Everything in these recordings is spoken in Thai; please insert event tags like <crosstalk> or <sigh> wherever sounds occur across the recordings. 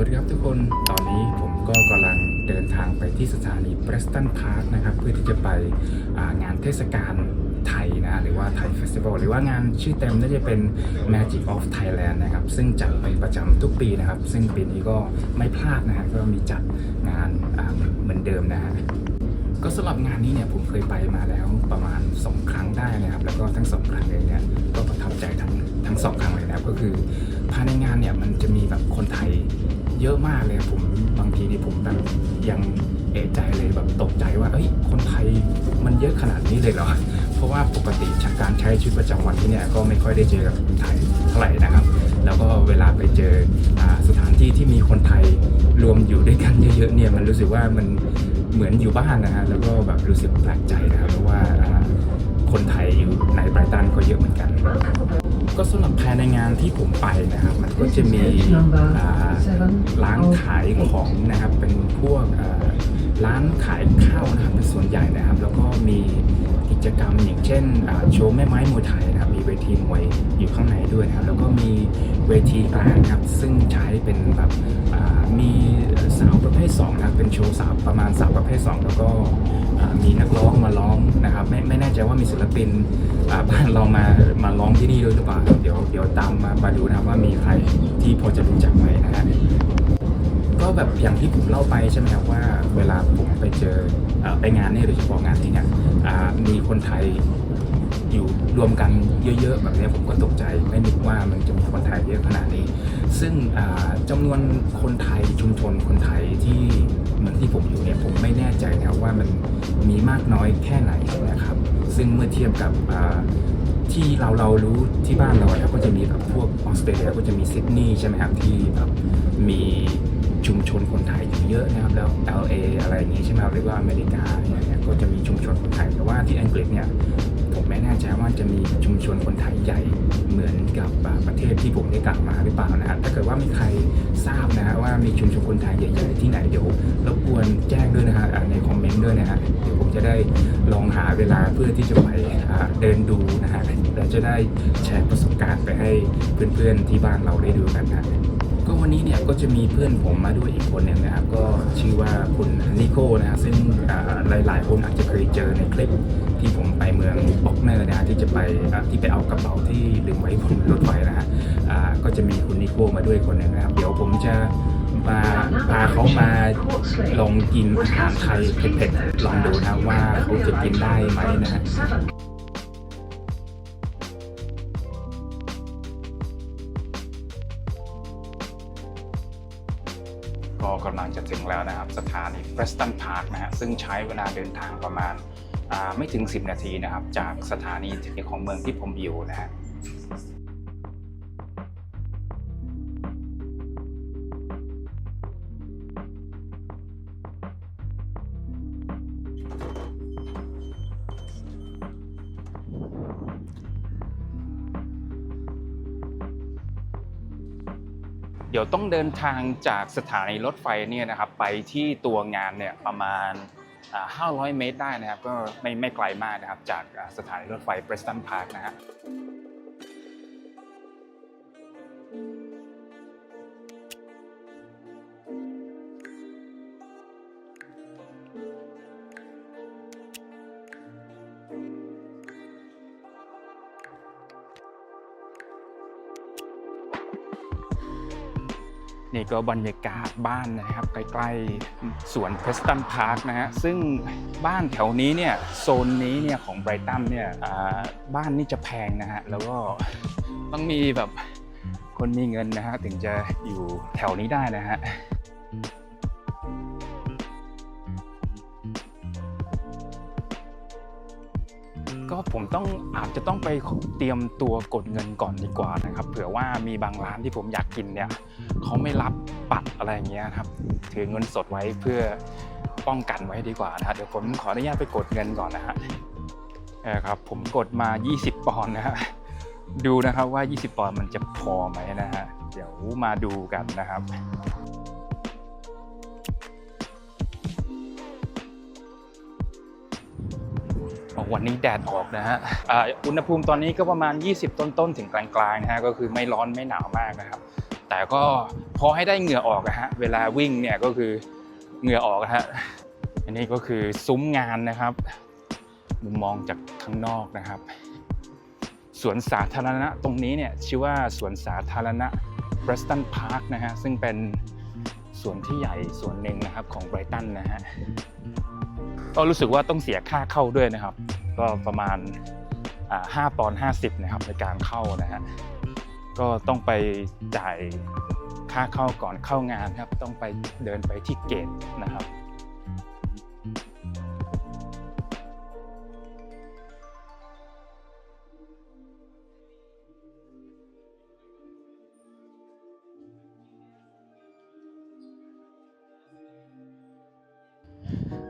วัสดีครับทุกคนตอนนี้ผมก็กำลังเดินทางไปที่สถานี Preston Park นะครับ เพื่อที่จะไปงานเทศกาลไทยนะหรือว่าไทยเฟสติวัลหรือว่างานชื่อเต็มน่าจะเป็น Magic of Thailand นะครับ ซึ่งจัดเป็นประจำทุกปีนะครับ ซึ่งปีนี้ก็ไม่พลาดนะฮะก็มีจัดงานเหมือนเดิมนะฮะก็สำหรับงานนี้เนี่ยผมเคยไปมาแล้วประมาณ 2 ครั้งได้นะครับ แล้วก็ทั้งสองครั้งเลยเนี่ยก็ประทับใจทั้งทั้งสองครั้งเลยนะครับก็คือภายในงานเนี่ยมันจะมีแบบคนไทย เยอะมากเลยผมบางทีนี่ผมแบบยังเอะใจเลยแบบตกใจว่าเอ้ยคนไทยมันเยอะขนาดนี้เลยเหรอ เพราะว่าปกติจากการใช้ชีวิตประจำวันที่เนี่ยก็ไม่ค่อยได้เจอกับคนไทยเท่าไหร่นะครับ แล้วก็เวลาไปเจอสถานที่ที่มีคนไทยรวมอยู่ด้วยกันเยอะๆเนี่ยมันรู้สึกว่ามันเหมือนอยู่บ้านนะฮะแล้วก็แบบรู้สึกแปลกใจนะครับเพราะว่าอ่าคนไทยอยู่ในไบรตันก็เยอะเหมือนกัน ก็สำหรับภายในงานที่ผมไปนะครับ มันก็จะมีร้านขายของนะครับ เป็นพวกร้านขายข้าวนะครับเป็นส่วนใหญ่นะครับ แล้วก็มีกิจกรรมอย่างเช่นโชว์แม่ไม้มวยไทยนะครับ มีเวทีมวยอยู่ข้างในด้วยนะครับ แล้วก็มีเวทีกลางครับ ซึ่งใช้เป็นแบบมี สาวประเภท2นะครับเป็นโชว์สาวประมาณสาวประเภท 2 แล้วก็มีนักร้องมาร้องนะครับไม่ไม่แน่ใจว่ามีศิลปินบ้านเรามามาร้องที่นี่ด้วยหรือเปล่าเดี๋ยวเดี๋ยวตามมามาดูนะครับว่ามีใครที่พอจะรู้จักไหมนะฮะก็แบบอย่างที่ผมเล่าไปใช่ไหมครับว่าเวลาผมไปเจออไปงานนี่โดยเฉพาะงานนี้เนี่ยมีคนไทยอยู่รวมกันเยอะๆแบบนี้ผมก็ตกใจไม่นึกว่ามันจะมีคนไทยเยอะขนาดนี้ ซึ่งอ่าจำนวนคนไทยชุมชนคนไทยที่เมืองที่ผมอยู่เนี่ยผมไม่แน่ใจนะครับว่ามันมีมากน้อยแค่ไหนนะครับ ซึ่งเมื่อเทียบกับที่เราเรารู้ที่บ้านเราแล้วก็จะมีแบบพวกออสเตรเลียก็จะมีซิดนีย์ใช่ไหมครับที่แบบมีชุมชนคนไทยอยู่เยอะนะครับแล้ว LA อะไรอย่างงี้ใช่ไหมครับหรือว่าอเมริกาอย่างเงี้ยก็จะมีชุมชนคนไทยแต่ว่าที่อังกฤษเนี่ย ผมไม่แน่ใจว่าจะมีชุมชนคนไทยใหญ่เหมือนกับประเทศที่ผมได้กล่าวมาหรือเปล่านะฮะถ้าเกิดว่ามีใครทราบนะฮะว่ามีชุมชนคนไทยใหญ่ๆที่ไหนเดี๋ยวรบกวนแจ้งด้วยนะฮะในคอมเมนต์ด้วยนะฮะเดี๋ยวผมจะได้ลองหาเวลาเพื่อที่จะไปเดินดูนะฮะแล้วจะได้แชร์ประสบการณ์ไปให้เพื่อนๆที่บ้านเราได้ดูกันนะ วันนี้เนี่ยก็จะมีเพื่อนผมมาด้วยอีกคนหนึ่งนะครับ ก็ชื่อว่าคุณนิโก้นะฮะซึ่งหลายๆคนอาจจะเคยเจอในคลิปที่ผมไปเมืองบ็อกเนอร์นะฮะที่จะไปที่ไปเอากระเป๋าที่ลืมไว้บนรถไฟนะฮะก็จะมีคุณนิโก้มาด้วยคนหนึ่งนะครับ เดี๋ยวผมจะมาพาเขามาลองกินอาหารไทยเผ็ดๆลองดูนะว่าเขาจะกินได้ไหมนะฮะ แล้วนะครับ สถานี Preston Park นะฮะซึ่งใช้เวลาเดินทางประมาณไม่ถึง 10 นาทีนะครับ จากสถานีของเมืองที่ผมอยู่นะฮะ เดี๋ยวต้องเดินทางจากสถานีรถไฟเนี่ยนะครับไปที่ตัวงานเนี่ยประมาณอ่า500 เมตรได้นะครับ ก็ไม่ไม่ไกลมากนะครับ จากสถานีรถไฟ Preston Park นะฮะ นี่ก็บรรยากาศบ้านนะครับ ใกล้ๆสวนเพรสตันพาร์คนะฮะซึ่งบ้านแถวนี้เนี่ยโซนนี้เนี่ยของไบรตันเนี่ยบ้านนี่จะแพงนะฮะแล้วก็ต้องมีแบบคนมีเงินนะฮะถึงจะอยู่แถวนี้ได้นะฮะก็ผมต้องอาจจะต้องไปเตรียมตัวกดเงินก่อนดีกว่านะครับ เผื่อว่ามีบางร้านที่ผมอยากกินเนี่ย เขาไม่รับบัตรอะไรอย่างเงี้ยครับ ถือเงินสดไว้เพื่อป้องกันไว้ดีกว่านะฮะเดี๋ยวผมขออนุญาตไปกดเงินก่อนนะฮะเออครับผมกดมา 20 ปอนด์นะฮะดูนะครับว่า 20 ปอนด์มันจะพอไหมนะฮะเดี๋ยวมาดูกันนะครับวันนี้แดดออกนะฮะอุณหภูมิตอนนี้ก็ประมาณ 20 ต้นๆ ถึงกลางๆ นะฮะ ก็คือไม่ร้อนไม่หนาวมากนะครับ แต่ก็พอให้ได้เหงื่อออกอะฮะเวลาวิ่งเนี่ยก็คือเหงื่อออกอะฮะอันนี้ก็คือซุ้มงานนะครับ มุมมองจากข้างนอกนะครับสวนสาธารณะตรงนี้เนี่ยชื่อว่าสวนสาธารณะ b r สตันพาร์คนะฮะซึ่งเป็นสวนที่ใหญ่สวนหนึ่งนะครับของไบรตันนะฮะก็รู้สึกว่าต้องเสียค่าเข้าด้วยนะครับ ก็ประมาณ5ปอนด์50นะครับในการเข้านะฮะ ก็ต้องไปจ่ายค่าเข้าก่อนเข้างานครับ ต้องไปเดินไปที่เกตนะครับ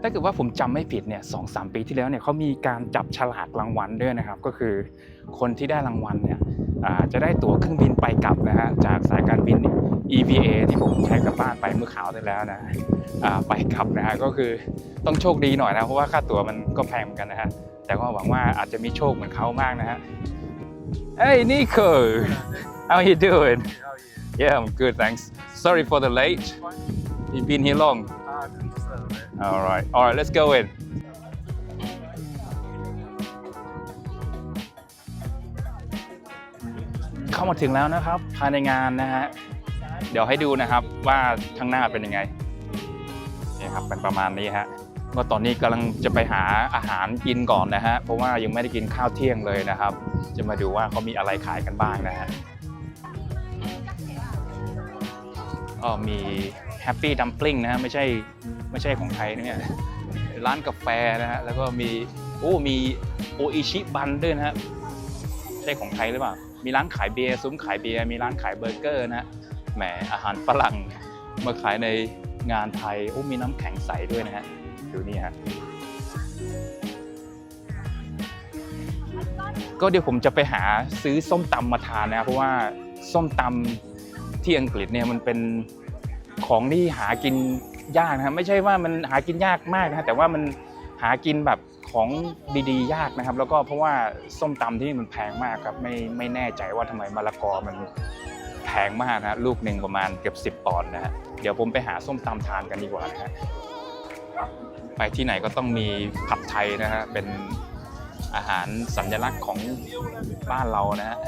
ถ้าเกิดว่าผมจำไม่ผิดเนี่ยสองสามปีที่แล้วเนี่ยเขามีการจับฉลากรางวัลด้วยนะครับ ก็คือคนที่ได้รางวัลเนี่ย จะได้ตั๋วเครื่องบินไปกลับนะฮะจากสายการบิน EVA ที่ผมใช้กลับบ้านไปเมื่อข่าวที่แล้วนะอ่าไปกลับนะฮะก็คือต้องโชคดีหน่อยนะเพราะว่าค่าตั๋วมันก็แพงเหมือนกันนะฮะแต่ก็หวังว่าอาจจะมีโชคเหมือนเขามากนะฮะ Hey Nico how you doing How are you? Yeah I'm good thanks sorry for the late you've been here long Uh, just a little bit. All right, all right, let's go in. เข้ามาถึงแล้วนะครับภายในงานนะฮะเดี๋ยวให้ดูนะครับว่าข้างหน้าเป็นยังไงนี่ครับเป็นประมาณนี้ฮะก็ตอนนี้กำลังจะไปหาอาหารกินก่อนนะฮะเพราะว่ายังไม่ได้กินข้าวเที่ยงเลยนะครับ จะมาดูว่าเขามีอะไรขายกันบ้างนะฮะอ๋อมีแฮปปี้ดัม p ลิงนะฮะไม่ใช่ไม่ใช่ของไทยนะเนี่ยร้านกาแฟนะฮะแล้วก็มีโอ้มีโออิชิบันด้วยนะฮะใช่ของไทยหรือเปล่า มีร้านขายเบียร์ซุ้มขายเบียร์มีร้านขายเบอร์เกอร์นะแหมอาหารฝรั่งมาขายในงานไทยโอ้มีน้ำแข็งใสด้วยนะฮะดูนี่ฮะก็เดี๋ยวผมจะไปหาซื้อส้มตำมาทานนะเพราะว่าส้มตำที่อังกฤษเนี่ยมันเป็นของที่หากินยากนะไม่ใช่ว่ามันหากินยากมากนะแต่ว่ามันหากินแบบ ของดีๆ ยากนะครับ แล้วก็เพราะว่าส้มตำที่นี่มันแพงมากครับไม่ไม่แน่ใจว่าทำไมมะละกอมันแพงมากนะลูกหนึ่งประมาณเกือบ10ปอนด์นะฮะเดี๋ยวผมไปหาส้มตำทานกันดีกว่านะฮะไปที่ไหนก็ต้องมีผัดไทยนะฮะเป็นอาหารสัญลักษณ์ของบ้านเรานะฮะ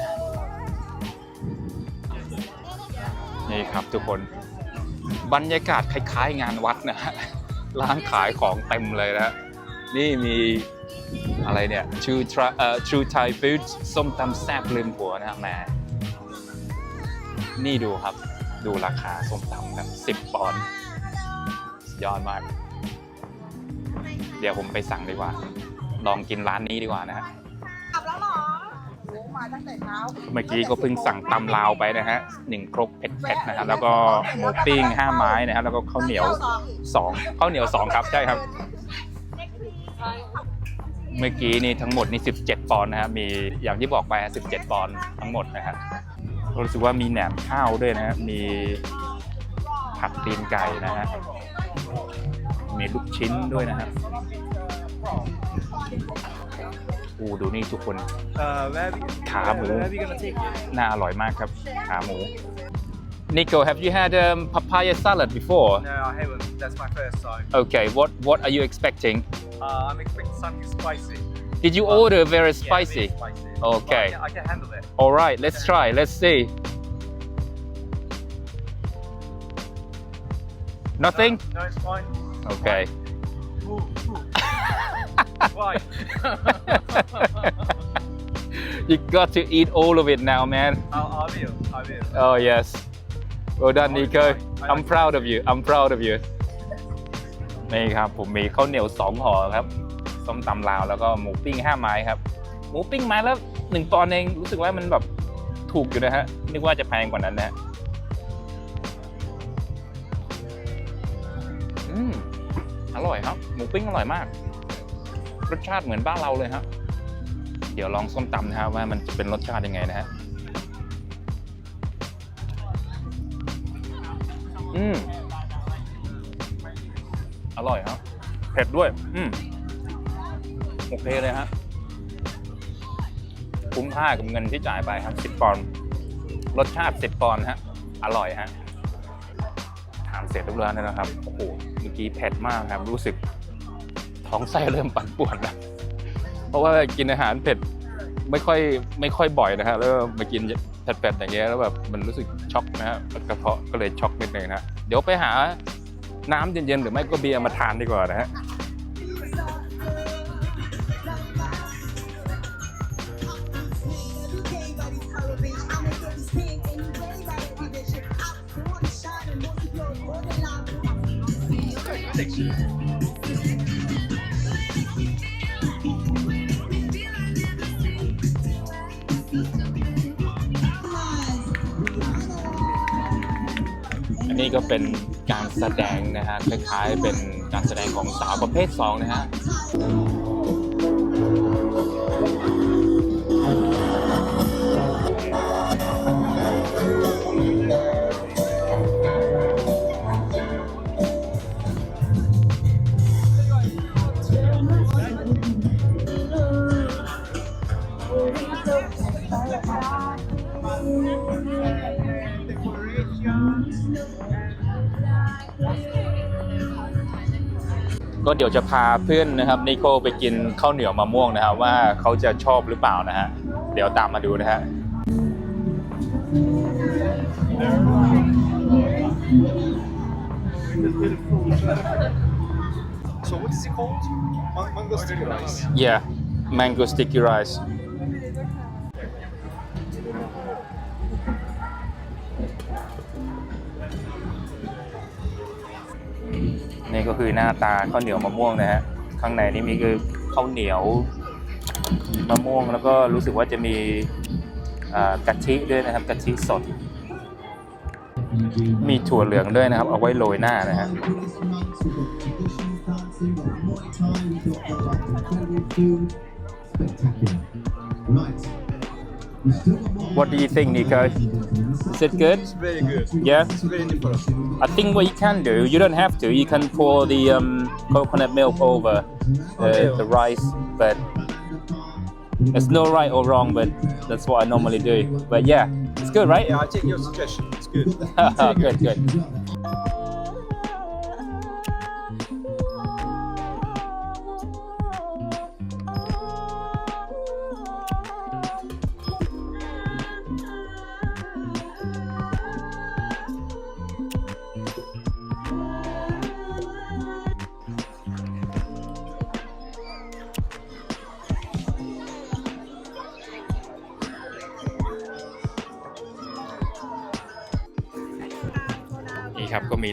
นี่ครับทุกคนบรรยากาศคล้ายๆ งานวัดนะฮะร้านขายของเต็มเลยนะฮะ นี่มีอะไรเนี่ย True Thai เอ่อ True Thai Food ส้มตำแซ่บลืมผัวนะฮะแหมนี่ดูครับ ดูราคาส้มตำครับ10 ปอนด์สุดยอดมาก เดี๋ยวผมไปสั่งดีกว่า ลองกินร้านนี้ดีกว่านะฮะกลับแล้วเหรอโอ้มาตั้งแต่เช้า เมื่อกี้ก็เพิ่งสั่งตำลาวไปนะฮะหนึ่งครกเผ็ดๆนะครับแล้วก็หมูปิ้งห้าไม้นะครับแล้วก็ข้าวเหนียวสองข้าวเหนียวสองครับใช่ครับ เมื่อกี้นี่ทั้งหมดนี่ 17 ปอนด์นะครับมีอย่างที่บอกไปฮะ17 ปอนด์ทั้งหมดนะฮะรู้สึกว่ามีแหนมข้าวด้วยนะฮะมีผัดตีนไก่นะฮะมีลูกชิ้นด้วยนะฮะอูดูนี่ทุกคน Uh, where have you, ขาหมู where have you gonna take it? น่าอร่อยมากครับ ขาหมู Nico have you had um, papaya salad before No, I haven't. That's my first time. Okay what what are you expecting Uh, I'm expecting something spicy. Did you order very Yeah, spicy really spicy. Okay. I, can, I can handle it. All right, let's try. Let's see. Nothing? No, no, it's fine. Okay. Ooh, ooh. <laughs> Why? you got to eat all of it now, man. I, I will. I will. Oh, yes. Well done, Nico. I'm proud of you. I'm proud of you. นี่ครับ ผมมีข้าวเหนียวสองห่อครับส้มตำลาวแล้วก็หมูปิ้งห้าไม้ครับ หมูปิ้งไม้แล้วหนึ่งปอนด์เองรู้สึกว่ามันแบบถูกอยู่นะฮะนึกว่าจะแพงกว่านั้นนะฮะอืมอร่อยครับ หมูปิ้งอร่อยมาก รสชาติเหมือนบ้านเราเลยครับ เดี๋ยวลองส้มตำนะครับว่ามันจะเป็นรสชาติยังไงนะฮะ อืมอร่อยครับ เผ็ดด้วย อืมโอเคเลยฮะ คุ้มค่ากับเงินที่จ่ายไปครับ 10 ปอนด์ รสชาติ 10 ปอนด์ฮะ อร่อยฮะทานเสร็จเรียบร้อยแล้วนะครับ โอ้โห เมื่อกี้เผ็ดมากครับ รู้สึกท้องไส้เริ่มปั่นป่วนนะเพราะว่ากินอาหารเผ็ดไม่ค่อยไม่ค่อยบ่อยนะฮะ แล้วมากิน เผ็ดๆอย่างเงี้ยแล้วแบบมันรู้สึกช็อกนะฮะกระเพาะก็เลยช็อกนิดนึงนะเดี๋ยวไปหาน้ำเย็นๆหรือไม่ก็เบียร์มาทานดีกว่านะฮะอัน นี่ก็เป็นการแสดงนะฮะคล้ายๆเป็นการแสดงของสาวประเภท 2 นะฮะ ก็เดี๋ยวจะพาเพื่อนนะครับนิโคไปกินข้าวเหนียวมะม่วงนะครับ ว่าเขาจะชอบหรือเปล่านะฮะเดี๋ยวตามมาดูนะฮะ So what is it called? Man- mango sticky rice. yeah mango sticky rice นี่ก็คือหน้าตาข้าวเหนียวมะม่วงนะฮะข้างในนี่มีคือข้าวเหนียวมะม่วงแล้วก็รู้สึกว่าจะมีกะทิด้วยนะครับกะทิสด มีถั่วเหลืองด้วยนะครับ เอาไว้โรยหน้านะฮะ What do you think, Nico? Is it good? It's very good. Yeah. It's very different. I think what you can do, you don't have to. You can pour the um, coconut milk over the, the rice, but there's no right or wrong. But that's what I normally do. But yeah, it's good, right? Yeah, I take your suggestion. It's good. <laughs> good, good.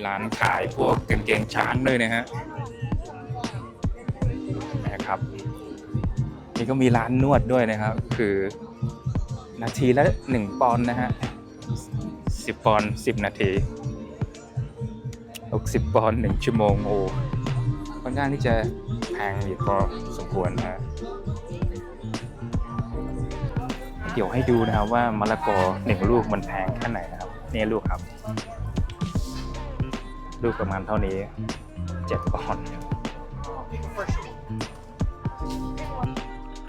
ร้านขายพวกกางเกงช้างด้วยนะฮะนะครับนี่ก็มีร้านนวดด้วยนะครับ คือนาทีละหนึ่งปอนนะฮะสิบปอนสิบนาทีหกสิบปอนหนึ่งชั่วโมงโอ้ค่อนข้างที่จะแพงอยู่พอสมควรนะฮะเดี๋ยวให้ดูนะครับว่ามะละกอหนึ่งลูกมันแพงแค่ไหนนะครับ นี่ลูกครับ ลูกประมาณเท่านี้เจ็ดปอนด์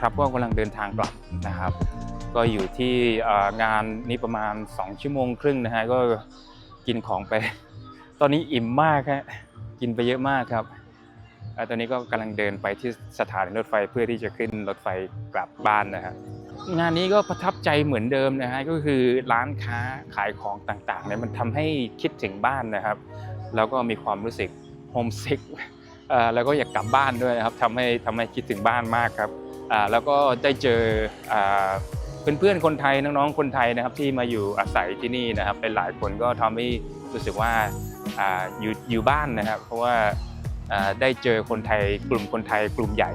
ครับก็กำลังเดินทางกลับนะครับ ก็อยู่ที่งานนี้ประมาณ 2 ชั่วโมงครึ่งนะฮะก็กินของไป ตอนนี้อิ่มมากฮะกินไปเยอะมากครับอตอนนี้ก็กำลังเดินไปที่สถานีรถไฟเพื่อที่จะขึ้นรถไฟกลับบ้านนะฮะงานนี้ก็ประทับใจเหมือนเดิมนะฮะก็คือร้านค้าขายของต่างๆเนี่ยมันทำให้คิดถึงบ้านนะครับ แล้วก็มีความรู้สึกโฮมซิกแล้วก็อยากกลับบ้านด้วยนะครับทำให้ทำให้คิดถึงบ้านมากครับแล้วก็ได้เจออ่าเพื่อนๆคนไทยน้องๆคนไทยนะครับที่มาอยู่อาศัยที่นี่นะครับเป็นหลายคนก็ทำให้รู้สึกว่าอยู่อยู่บ้านนะครับ เพราะว่าได้เจอคนไทยกลุ่มคนไทยกลุ่มใหญ่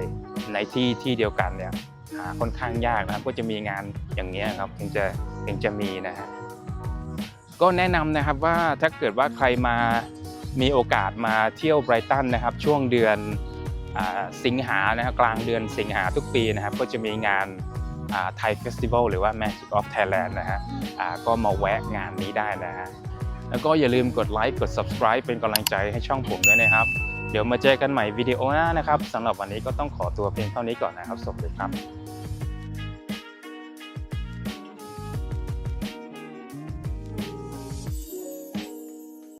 ในที่ที่เดียวกันเนี่ยหาค่อนข้างยากนะครับก็จะมีงานอย่างนี้ครับถึงจะถึงจะมีนะฮะก็แนะนำนะครับว่าถ้าเกิดว่าใครมา มีโอกาสมาเที่ยวไบรตันนะครับ ช่วงเดือนอสิงหานะครับกลางเดือนสิงหาทุกปีนะครับ ก็จะมีงานไทยเฟสติวัลหรือว่า Magic of Thailand นะฮะก็มาแวะงานนี้ได้นะฮะแล้วก็อย่าลืมกดไลค์กด subscribe เป็นกำลังใจให้ช่องผมด้วยนะครับ เดี๋ยวมาเจอกันใหม่วิดีโอหน้านะครับสำหรับวันนี้ก็ต้องขอตัวเพียงเท่านี้ก่อนนะครับ สวัสดีครับ